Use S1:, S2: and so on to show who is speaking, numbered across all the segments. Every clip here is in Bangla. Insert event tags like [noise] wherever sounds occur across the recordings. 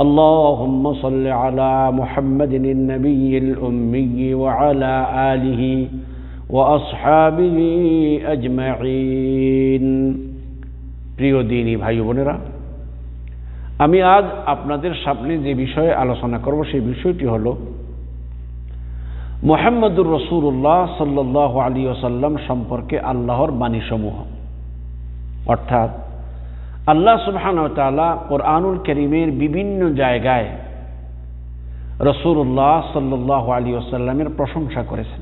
S1: اللهم صل على محمد النبي الأمي وعلى آله وأصحابه أجمعين প্রিয় দিনী ভাই বোনেরা আমি আজ আপনাদের সামনে যে বিষয়ে আলোচনা করব সেই বিষয়টি হল মোহাম্মদুর রসুল্লাহ সাল্লাহ আলী ওসাল্লাম সম্পর্কে আল্লাহর বাণীসমূহ অর্থাৎ আল্লাহ সুবহান তালা কোরআনুল করিমের বিভিন্ন জায়গায় রসুল্লাহ সাল্লাহ আলী ওসাল্লামের প্রশংসা করেছেন।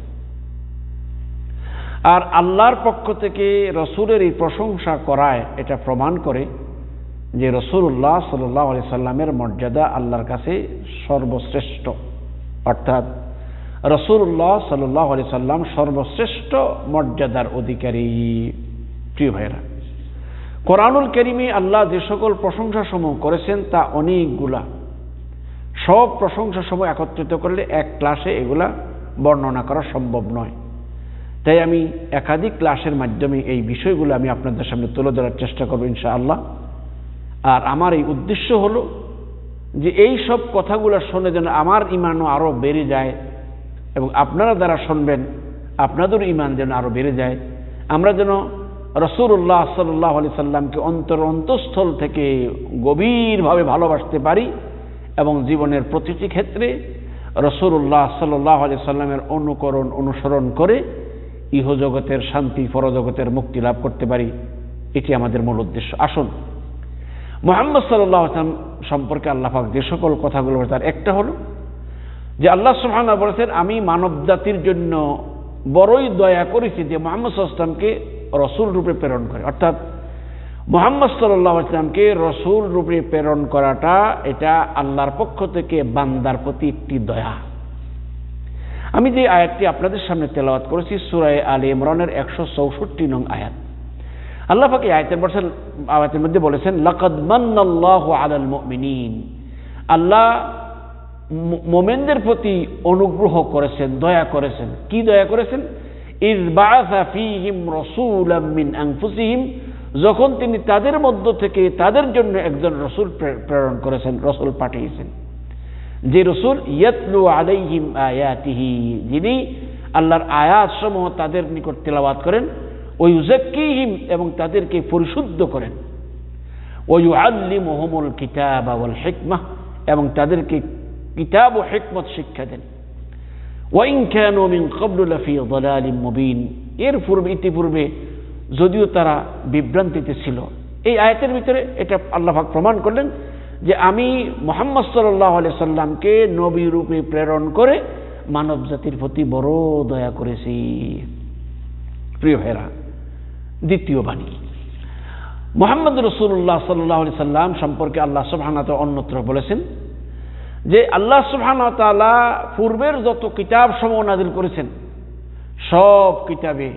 S1: আর আল্লাহর পক্ষ থেকে রসুলের এই প্রশংসা করায় এটা প্রমাণ করে যে রসুল্লাহ সাল্লাহ আলি সাল্লামের মর্যাদা আল্লাহর কাছে সর্বশ্রেষ্ঠ। অর্থাৎ রসুল্লাহ সাল্লাহ আলি সাল্লাম সর্বশ্রেষ্ঠ মর্যাদার অধিকারী। প্রিয় ভাইরা কোরআনুল করিমে আল্লাহ যে সকল প্রশংসা সমূহ করেছেন তা অনেকগুলা। সব প্রশংসা সমূহ একত্রিত করলে এক ক্লাসে এগুলা বর্ণনা করা সম্ভব নয়। তাই আমি একাধিক ক্লাসের মাধ্যমে এই বিষয়গুলো আমি আপনাদের সামনে তুলে ধরার চেষ্টা করব ইনশাআল্লাহ। আর আমার এই উদ্দেশ্য হলো যে এই সব কথাগুলো শুনে যেন আমার ইমানও আরও বেড়ে যায় এবং আপনারা যারা শুনবেন আপনাদের ইমান যেন আরও বেড়ে যায়। আমরা যেন রসুল্লাহ সাল্লাহ আলি সাল্লামকে অন্তর অন্তঃস্থল থেকে গভীরভাবে ভালোবাসতে পারি এবং জীবনের প্রতিটি ক্ষেত্রে রসুল্লাহ সাল্লাহ আলি সাল্লামের অনুকরণ, অনুসরণ করে ইহজগতের শান্তি, পরজগতের মুক্তি লাভ করতে পারি। এটি আমাদের মূল উদ্দেশ্য। আসুন, মোহাম্মদ সাল্লাহ আসলাম সম্পর্কে আল্লাহাক যে সকল কথাগুলো তার একটা হলো যে আল্লাহ সুহানা বলেছেন, আমি মানব জাতির জন্য বড়ই দয়া করেছি যে মোহাম্মদ সাল্লামকে রসুল রূপে প্রেরণ করে। অর্থাৎ মোহাম্মদ সাল্লাহ আসলামকে রসুল রূপে প্রেরণ করাটা এটা আল্লাহর পক্ষ থেকে বান্দার প্রতি একটি দয়া। আমি যে আয়াতটি আপনাদের সামনে তেলাওয়াত করেছি সুরায় আলী ইমরানের একশো চৌষট্টি নং আয়াত। আল্লাহ পাকে আয়াতের বলছেন আয়াতের মধ্যে বলেছেন, লকদ মান্নাল্লাহ আলাল মুমিনিন। আল্লাহ মোমেনদের প্রতি অনুগ্রহ করেছেন, দয়া করেছেন। কি দয়া করেছেন? যখন তিনি তাদের মধ্য থেকে তাদের জন্য একজন রসুল প্রেরণ করেছেন, রসুল পাঠিয়েছেন। যে রসুল, ইয়াতলু আলাইহিম আয়াতিহি, যিনি আল্লাহর আয়াত সমূহ তাদের নিকট তেলাবাদ করেন ওই উজাক্কিহিম এবং তাদেরকে পরিশুদ্ধ করেন। ওই আল্লি মোহাম্মল কিতাব আওয়াল হেকমাহ এবং তাদেরকে কিতাব ও হেকমত শিক্ষা দেন। ওয়াইন কেন মিন কবলুল ফি দলালিম মুবিন। এর পূর্বে, ইতিপূর্বে যদিও তারা বিভ্রান্তিতে ছিল। এই আয়াতের ভিতরে এটা আল্লাহাক প্রমাণ করলেন যে আমি মোহাম্মদ সাল্লাহ আলি সাল্লামকে নবী রূপে প্রেরণ করে মানব জাতির প্রতি বড় দয়া করেছি। প্রিয় ভাইরা দ্বিতীয় বাণী। মোহাম্মদ রসুল্লাহ সাল্লাহ আলি সাল্লাম সম্পর্কে আল্লাহ সুবাহানাত অন্যত্র বলেছেন যে আল্লাহ সুবাহানতালা পূর্বের যত কিতাব সমূহ নাজিল করেছেন সব কিতাবে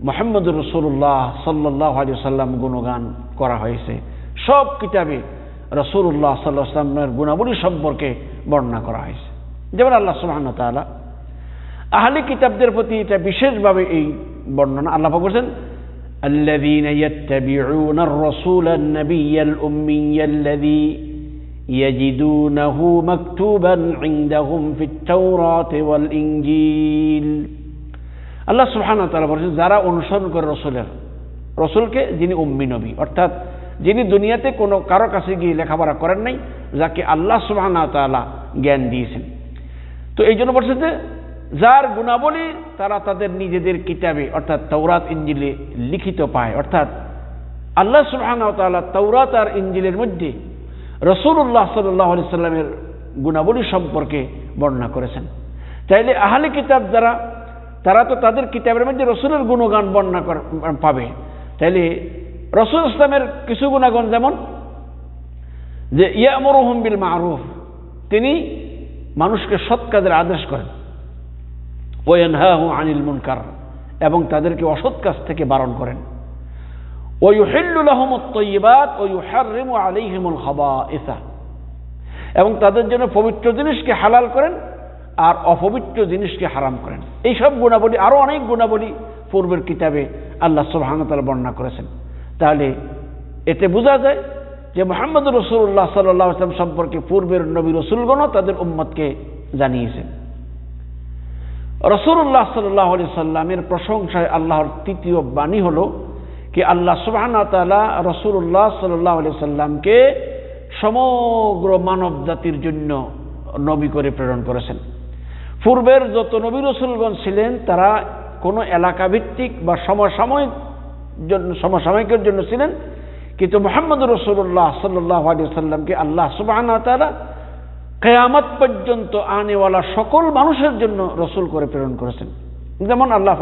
S1: মোহাম্মদ রসুল্লাহ সাল্লাহ আলী সাল্লাম গুণগান করা হয়েছে সব কিতাবে রসুল্লাহ সাল্লাহ সাল্লামের গুণাবলী সম্পর্কে বর্ণনা করা হয়েছে যেমন আল্লাহ সুবাহন তালা আহলি কিতাবদের প্রতি এটা বিশেষভাবে এই বর্ণনা আল্লাহ বলছেন الذين يتبعون الرسول النبي الأمي الذي يجدونه مكتوبا عندهم في التوراة والإنجيل আল্লাহ সুবহান তালা বলছেন যারা অনুসরণ করে রসুলের রসুলকে যিনি উম্মি নবী অর্থাৎ যিনি দুনিয়াতে কোনো কারো কাছে গিয়ে লেখাপড়া করেন নাই যাকে আল্লাহ সুবহান তালা জ্ঞান দিয়েছেন তো এই জন্য বলছে যে যার গুণাবলী তারা তাদের নিজেদের কিতাবে অর্থাৎ তৌরাত ইঞ্জিলে লিখিত পায় অর্থাৎ আল্লাহ সুবহানাহু ওয়া তাআলা তাওরাত আর ইঞ্জিলের মধ্যে রসুল্লাহ সাল্লাহ সাল্লামের গুণাবলী সম্পর্কে বর্ণনা করেছেন। চাইলে আহলে কিতাব যারা, তারা তো তাদের কিতাবের মধ্যে রসুলের গুণগান বর্ণনা পাবে। তাইলে রসুল ইসলামের কিছু গুণাগুণ যেমন, যে ইয়ামরুহুম বিল মারুফ, তিনি মানুষকে সৎ কাজের আদেশ করেন। ওয়ানহাহু আনিল মুনকার, এবং তাদেরকে অসৎ কাজ থেকে বারণ করেন। ওয়ুহিল্লু আহমদ তৈবাত ওয়ুহারিম আলিহিমুল হবা এবং তাদের জন্য পবিত্র জিনিসকে হালাল করেন আর অপবিত্র জিনিসকে হারাম করেন। এইসব গুণাবলী আরও অনেক গুণাবলী পূর্বের কিতাবে আল্লাহ সুবাহানতাল বর্ণনা করেছেন। তাহলে এতে বোঝা যায় যে মোহাম্মদ রসুল্লাহ সাল্লাহ ইসলাম সম্পর্কে পূর্বের নবী রসুলগণ তাদের উম্মতকে জানিয়েছেন। রসুল্লাহ সাল্লাহ সাল্লামের প্রশংসায় আল্লাহর তৃতীয় বাণী হলো কি আল্লাহ সুবাহান তালা রসুল্লাহ সাল্লাহ আলি সাল্লামকে সমগ্র মানব জাতির জন্য নবী করে প্রেরণ করেছেন। পূর্বের যত নবী রসুলগণ ছিলেন, তারা কোনো এলাকা ভিত্তিক বা সমসাময়িক জন্য সমসাময়িকের জন্য ছিলেন, কিন্তু মোহাম্মদ রসুল্লাহ সাল্লাহ আলি সাল্লামকে আল্লাহ সুবাহান তালা কেয়ামত পর্যন্ত আনেওয়ালা সকল মানুষের জন্য রসুল করে প্রেরণ করেছেন। যেমন আল্লাহ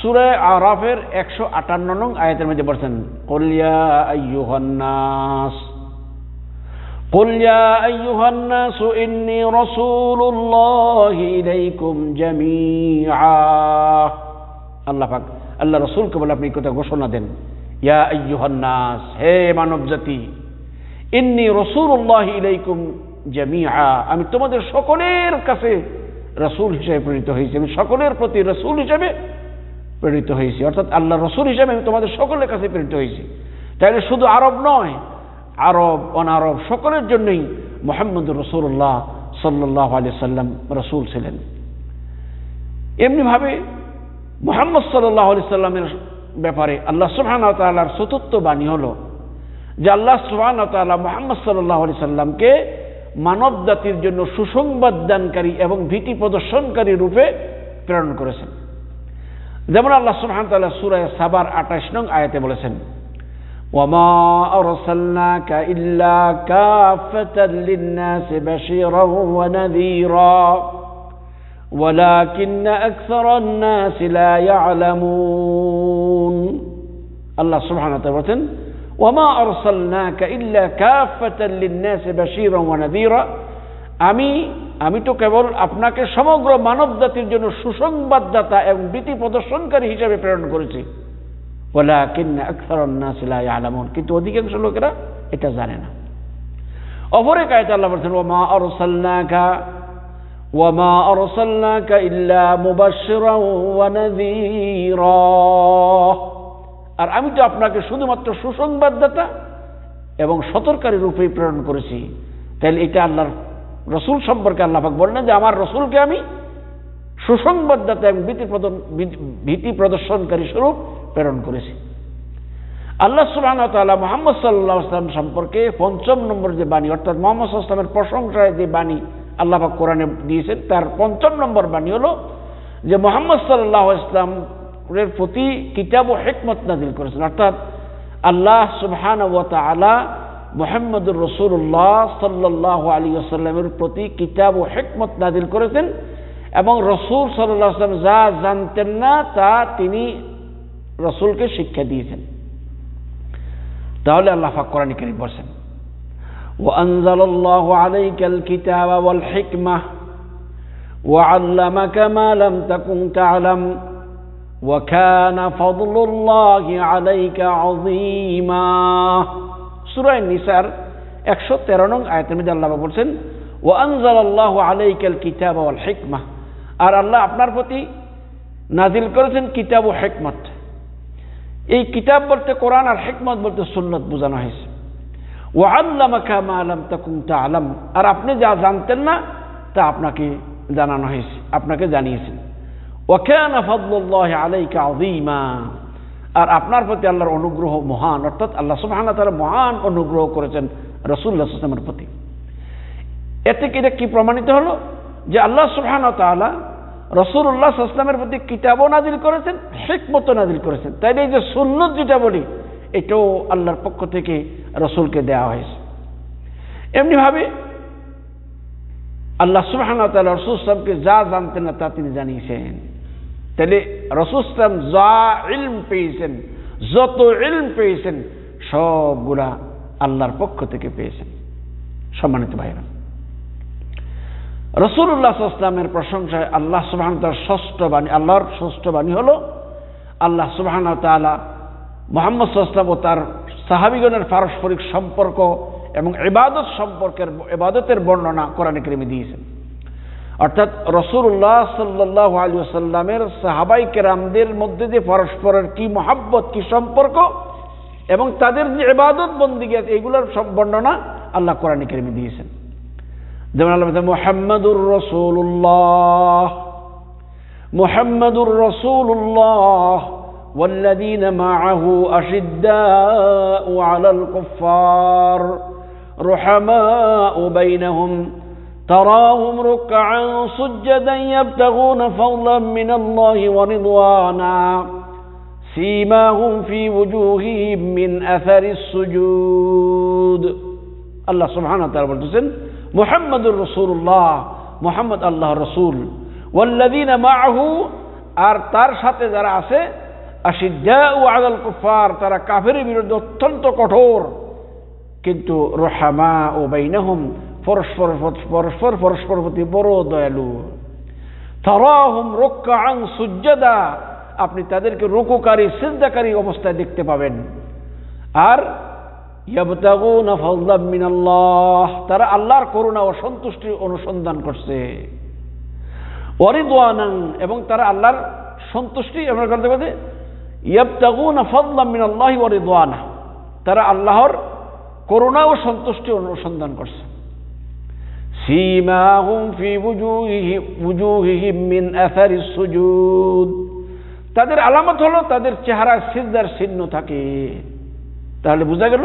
S1: সুরে আরাফের একশো আটান্ন নং আয়াতের মধ্যে বলছেন কলিয়া আইয়ুহান্নাস قل يا أيها الناس إني رسول الله إليكم جميعا আল্লাহ পাক আল্লাহ রসুলকে বলে আপনি এই কথা ঘোষণা দেন ইয়া আইয়ুহান্নাস হে মানব জাতি ইন্নি রসুল্লাহ ইলাইকুম জামিআ আমি তোমাদের সকলের কাছে রসুল হিসেবে প্রেরিত হয়েছি আমি সকলের প্রতি রসুল হিসেবে প্রেরিত হয়েছি। অর্থাৎ আল্লাহ রসুল হিসেবে আমি তোমাদের সকলের কাছে প্রেরিত হয়েছি। তাইলে শুধু আরব নয়, আরব, অনারব সকলের জন্যই মোহাম্মদ রসুল্লাহ সাল্লাহ আলি সাল্লাম রসুল ছিলেন। এমনিভাবে মোহাম্মদ সাল্লাহ আলি সাল্লামের ব্যাপারে আল্লাহ সুবহান তাল্লাহার চতুর্থ বাণী হল যে আল্লাহ সুবহান তাল্লাহ মোহাম্মদ সাল্লাহ আলি সাল্লামকে মানব জাতির জন্য সুসংবাদ দানকারী এবং ভীতি প্রদর্শনকারী রূপে প্রেরণ করেছেন। যেমন আল্লাহ সুবহান তাল্লাহ সুরায় সাবার আঠাশ নং আয়াতে বলেছেন وما أرسلناك إلا كافة للناس بشيرا ونذيرا ولكن أكثر الناس لا يعلمون الله سبحانه وتعالى وما أرسلناك إلا كافة للناس بشيرا ونذيرا আমি আমি তো কেবল আপনাকে সমগ্র মানব জাতির জন্য সুসংবাদদাতা এবং ভীতি প্রদর্শনকারী হিসেবে প্রেরণ করেছি। ওলাকিন্না আকসারুন নাস লা ইয়ালামুন। কিন্তু অধিকাংশ লোকেরা এটা জানে না। অপর এক আয়াতে আল্লাহ বলেছেন ওমা আরসালনাকা ওমা আরসালনাকা ইল্লা মুবাশশিরান ওয়া নাযীরা। আর আমি তো আপনাকে শুধুমাত্র সুসংবাদদাতা এবং সতর্কারী রূপেই প্রেরণ করেছি। তাহলে এটা আল্লাহর রসুল সম্পর্কে আল্লাহ পাক বলেন যে আমার রসুলকে আমি সুসংবাদদাতা এবং ভীতি প্রদন- ভীতি- প্রদর্শনকারী স্বরূপ প্রেরণ করেছি। আল্লাহ সুবাহ তাআলা মোহাম্মদ সাল্লাহ আসলাম সম্পর্কে পঞ্চম নম্বর যে বাণী, অর্থাৎ মোহাম্মদ আসলামের প্রশংসায় যে বাণী আল্লাহ পাক কোরআনে দিয়েছেন, তার পঞ্চম নম্বর বাণী হলো যে মোহাম্মদ সাল্লাহ ইসলামের প্রতি কিতাব ও হেকমত নাজিল করেছেন। অর্থাৎ আল্লাহ সুবহান ও তাআলা মোহাম্মদুর রসুল্লাহ সাল্লাহ আলী আসাল্লামের প্রতি কিতাব ও হেকমত নাজিল করেছেন এবং রসুল সাল্লাহ আসলাম যা জানতেন না তা তিনি রসুলকে শিক্ষা দিয়েছেন তাহলে আল্লাহ পাক কোরআন কারীম বলেন وأنزل الله عليك الكتاب والحكمة وعلمك ما لم تكن تعلم وكان فضل الله عليك عظيما সুরায় নিসার একশো তেরো নং আয়তের মধ্যে আল্লাহ বলছেন ও আনজাল আল্লাহ আলাইকাল কিতাব আল হেকমাহ আর আল্লাহ আপনার প্রতি নাজিল করেছেন কিতাব ও হেকমত। এই কিতাব বলতে কোরআন আর হেকমত বলতে সুন্নত বোঝানো হয়েছে। ও আল্লামাখা মা আলম তাকুম তা আলাম আর আপনি যা জানতেন না, তা আপনাকে জানানো হয়েছে, আপনাকে জানিয়েছেন। ওখে ওয়াখানা ফদুল্লাহ আলাইকা আজিমা আর আপনার প্রতি আল্লাহর অনুগ্রহ মহান, অর্থাৎ আল্লাহ সুবহানাহু ওয়া তাআলা মহান অনুগ্রহ করেছেন আলাইহি ওয়াসাল্লামের প্রতি। এতে কি কি প্রমাণিত হলো? যে আল্লাহ সুবহানাহু ওয়া তাআলা রসুল্লাহ ইসলামের প্রতি কিতাবও নাজিল করেছেন হেকমতো নাজিল করেছেন। তাই এই যে সুন্নত যেটা বলি, এটাও আল্লাহর পক্ষ থেকে রসুলকে দেওয়া হয়েছে। এমনিভাবে আল্লাহ সুবাহান তাল্লাহ রসুল ইসলামকে যা জানতেন না তা তিনি জানিয়েছেন। তাহলে রসুল ইসলাম যা ইলম পেয়েছেন, যত ইলম পেয়েছেন সবগুলা আল্লাহর পক্ষ থেকে পেয়েছেন। সম্মানিত ভাইরা রসুল্লাহ ইসলামের প্রশংসায় আল্লাহ সুবাহান তার ষষ্ঠ বাণী, আল্লাহর ষষ্ঠ বাণী হল, আল্লাহ সুবাহান তালা মোহাম্মদ সাল্লাম ও তার সাহাবিগণের পারস্পরিক সম্পর্ক এবং এবাদত সম্পর্কের এবাদতের বর্ণনা কোরআনে কেরিমে দিয়েছেন। অর্থাৎ রসুল্লাহ সাল্লাহ আলী সাল্লামের সাহাবাই কেরামদের মধ্যে যে পরস্পরের কি মহাব্বত কি সম্পর্ক এবং তাদের যে এবাদত বন্দিগি আছে এইগুলোর সব বর্ণনা আল্লাহ কোরআনে কেরিমে দিয়েছেন যেমন আল্লাহ মোহাম্মদুর রসুল্লাহ মোহাম্মদুর রসুল্লাহ والذين معه أشداء على الكفار رحماء بينهم تراهم ركعا سجدا يبتغون فضلا من الله ورضوانا سيماهم في وجوههم من أثر السجود الله سبحانه وتعالى বলতেছেন মুহাম্মদুর রসুল্লাহ মুহাম্মদ আল্লাহ রসুল ওয়াল্লাদিন মাহু আর তার সাথে যারা আছে আশিদ্দা ও আদাল কুফার তারা কাফের বিরুদ্ধে অত্যন্ত কঠোর কিন্তু রোহামা ও বাইনাহুম পরস্পর পরস্পর পরস্পর প্রতি বড় দয়ালু। তরাহুম রক্ষা আং সুজ্জাদা। আপনি তাদেরকে রুকুকারী সিদ্ধাকারী অবস্থায় দেখতে পাবেন। আর ইয়াবতাগুনা তারা আল্লাহর করুণা ও সন্তুষ্টির অনুসন্ধান করছে। ওয়ারিদওয়ানান এবং তারা আল্লাহর সন্তুষ্টি আমরা করতে পারি ইয়াবতাগুনা ফাজলাম মিনাল্লাহি তারা আল্লাহর করুণা ও সন্তুষ্টি অনুসন্ধান করছে। সীমাহুম ফি বুজুহিহিম বুজুহিহিম মিন আসারিস সুজুদ তাদের আলামত হলো তাদের চেহারায় সিজদার চিহ্ন থাকে। তাহলে বোঝা গেল,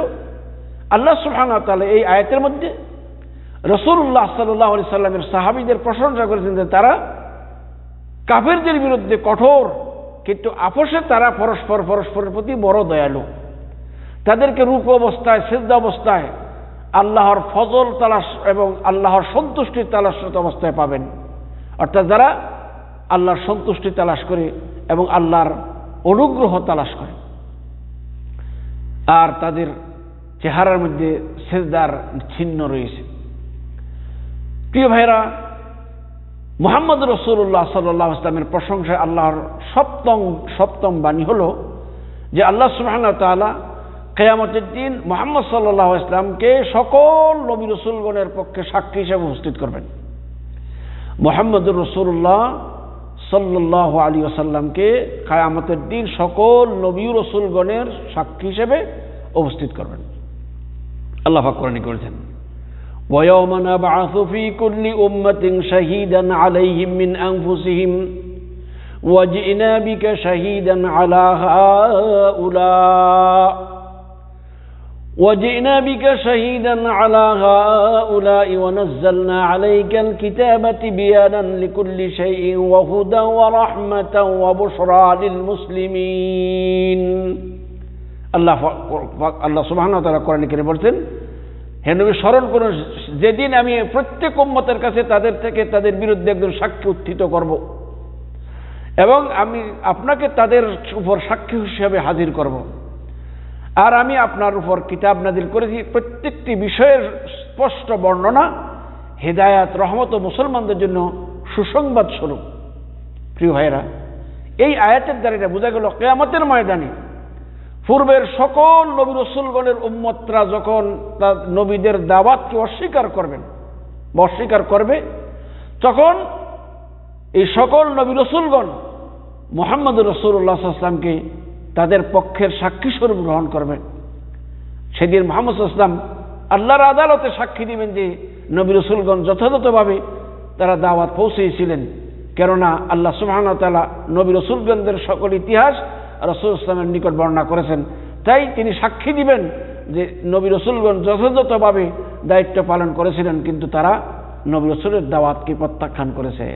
S1: আল্লাহ সুবহানাহু ওয়া তাআলা এই আয়াতের মধ্যে রসুল্লাহ সাল্লাল্লাহু আলাইহি সাল্লামের সাহাবীদের প্রশংসা করেছেন যে তারা কাফেরদের বিরুদ্ধে কঠোর কিন্তু আপোষে তারা পরস্পর পরস্পরের প্রতি বড় দয়ালু। তাদেরকে রূপ অবস্থায় সিদ্ধ অবস্থায় আল্লাহর ফজল তালাশ এবং আল্লাহর সন্তুষ্টির তালাশরত অবস্থায় পাবেন। অর্থাৎ যারা আল্লাহর সন্তুষ্টি তালাশ করে এবং আল্লাহর অনুগ্রহ তালাশ করে। আর তাদের চেহারার মধ্যে সেজদার ছিন্ন রয়েছে। প্রিয় ভাইরা মোহাম্মদ রসুল্লাহ সাল্লাহ ইসলামের প্রশংসায় আল্লাহর সপ্তম সপ্তম বাণী হল যে আল্লাহ সুবাহ তালা কেয়ামতের দিন মোহাম্মদ সাল্লাহ ইসলামকে সকল নবী রসুলগণের পক্ষে সাক্ষী হিসেবে উপস্থিত করবেন মোহাম্মদুর রসুল্লাহ সাল্লাহ আলী আসাল্লামকে কায়ামতের দিন সকল নবী রসুলগণের সাক্ষী হিসেবে উপস্থিত করবেন আল্লাহ ফাকরানি করেছেন ويوم نبعث في كل أمة شهيدا عليهم من أنفسهم وجئنا بك شهيدا على هؤلاء وجئنا بك شهيدا على هؤلاء ونزلنا عليك الكتاب بيانا لكل شيء وهدى ورحمة وبشرى للمسلمين الله الله سبحانه وتعالى قرآن الكريم বলছেন হে নবী স্মরণ করুন যেদিন আমি প্রত্যেক উম্মতের কাছে তাদের থেকে তাদের বিরুদ্ধে একজন সাক্ষী উত্থিত করব এবং আমি আপনাকে তাদের উপর সাক্ষী হিসেবে হাজির করব আর আমি আপনার উপর কিতাব নাজিল করেছি। প্রত্যেকটি বিষয়ের স্পষ্ট বর্ণনা, হেদায়াত, রহমত ও মুসলমানদের জন্য সুসংবাদ স্বরূপ। প্রিয় ভাইরা এই আয়াতের দ্বারা এটা বোঝা গেল কেয়ামতের ময়দানে পূর্বের সকল নবী রসুলগণের উম্মতরা যখন তার নবীদের দাওয়াতকে অস্বীকার করবেন বা অস্বীকার করবে, তখন এই সকল নবী রসুলগণ মোহাম্মদ রসুল্লাহ আসলামকে তাদের পক্ষের সাক্ষী স্বরূপ গ্রহণ করবেন। সেদিন মোহাম্মদ ইসলাম আল্লাহর আদালতে সাক্ষী দিবেন যে নবী রসুলগণ যথাযথভাবে তারা দাওয়াত পৌঁছেছিলেন। কেননা আল্লাহ সুবাহন তালা নবী রসুলগণদের সকল ইতিহাস রসুল ইসলামের নিকট বর্ণনা করেছেন। তাই তিনি সাক্ষী দিবেন যে নবী রসুলগণ যথাযথভাবে দায়িত্ব পালন করেছিলেন, কিন্তু তারা নবী রসুলের দাওয়াতকে প্রত্যাখ্যান করেছে।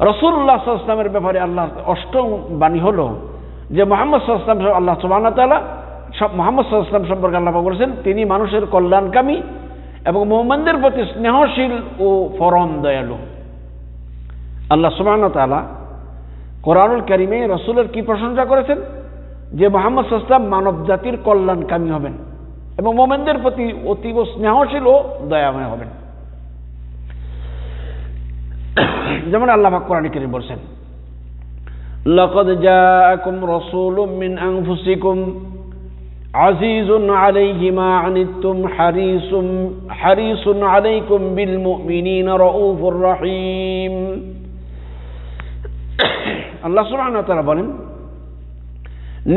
S1: রসুল্লাহ ইসলামের ব্যাপারে আল্লাহ অষ্টম বাণী হল যে মোহাম্মদ সাল্লাম আল্লাহ সুবাহ তালা সব মোহাম্মদ সাল্লাম সম্পর্কে আল্লাহ বলেছেন, তিনি মানুষের কল্যাণকামী এবং মোহাম্মদের প্রতি স্নেহশীল ও ফরম দয়ালু। আল্লাহ সুবাহ তালা কোরআনুল করিমে রসুলের কি প্রশংসা করেছেন? যে মোহাম্মদ সাল্লাম মানব জাতির কল্যাণকামী হবেন এবং মোমেনদের প্রতি অতীব স্নেহশীল ও দয়াময় হবেন। [coughs] যেমন আল্লাহ কোরআন করিম বলছেন لقد جاءكم رسول من أنفسكم عزيز عليه ما عنتم حريص حريص عليكم بالمؤمنين رؤوف رحيم [coughs] আল্লাহ সুবহানাহু ওয়া তাআলা বলেন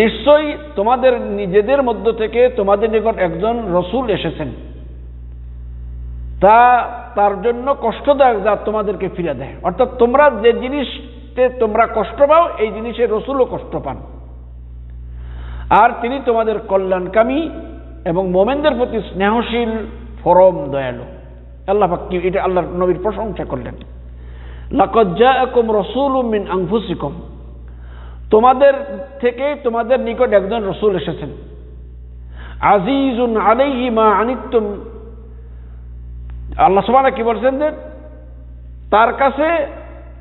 S1: নিশ্চয়ই তোমাদের নিজেদের মধ্য থেকে তোমাদের নিকট একজন রসুল এসেছেন তা তার জন্য কষ্টদায়ক যা তোমাদেরকে ফিরে দেয় অর্থাৎ তোমরা যে জিনিসতে তোমরা কষ্ট পাও, এই জিনিসে রসুলও কষ্ট পান। আর তিনি তোমাদের কল্যাণকামী এবং মোমেনদের প্রতি স্নেহশীল ফরম দয়ালু। আল্লাহ কি এটা আল্লাহ নবীর প্রশংসা করলেন। লাকজ্জা একম রসুল মিন আংফুসিকম তোমাদের থেকে তোমাদের নিকট একজন রসুল এসেছেন। আজিজুন আলাইহি মা আনিতুম আল্লাহ সবানা কি বলছেন যে, তার কাছে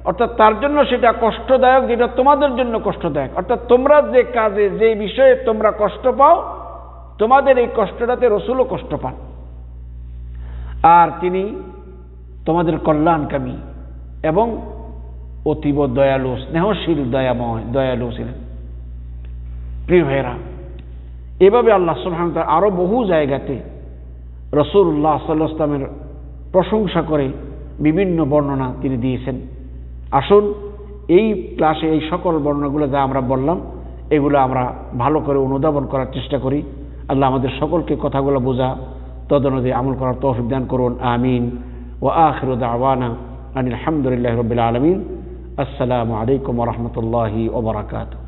S1: অর্থাৎ তার জন্য সেটা কষ্টদায়ক, যেটা তোমাদের জন্য কষ্টদায়ক। অর্থাৎ তোমরা যে কাজে, যে বিষয়ে তোমরা কষ্ট পাও, তোমাদের এই কষ্টটাতে রসুলও কষ্ট পান। আর তিনি তোমাদের কল্যাণকামী এবং অতীব দয়ালু, স্নেহশীল, দয়াময়, দয়ালু ছিলেন। প্রিয় ভাইরা এভাবে আল্লাহ সুলহান আরও বহু জায়গাতে রসুল্লাহ সাল্লামের প্রশংসা করে বিভিন্ন বর্ণনা তিনি দিয়েছেন। আসুন, এই ক্লাসে এই সকল বর্ণনাগুলো যা আমরা বললাম, এগুলো আমরা ভালো করে অনুধাবন করার চেষ্টা করি। আল্লাহ আমাদের সকলকে কথাগুলো বোঝা তদনদে আমল করার তৌফিক দান করুন। আমিন। ও আখির আওয়ানা আনিল আলহামদুলিল্লাহ রবিল আলমিন। আসসালামু আলাইকুম রহমতুল্লাহি ওবরাকাত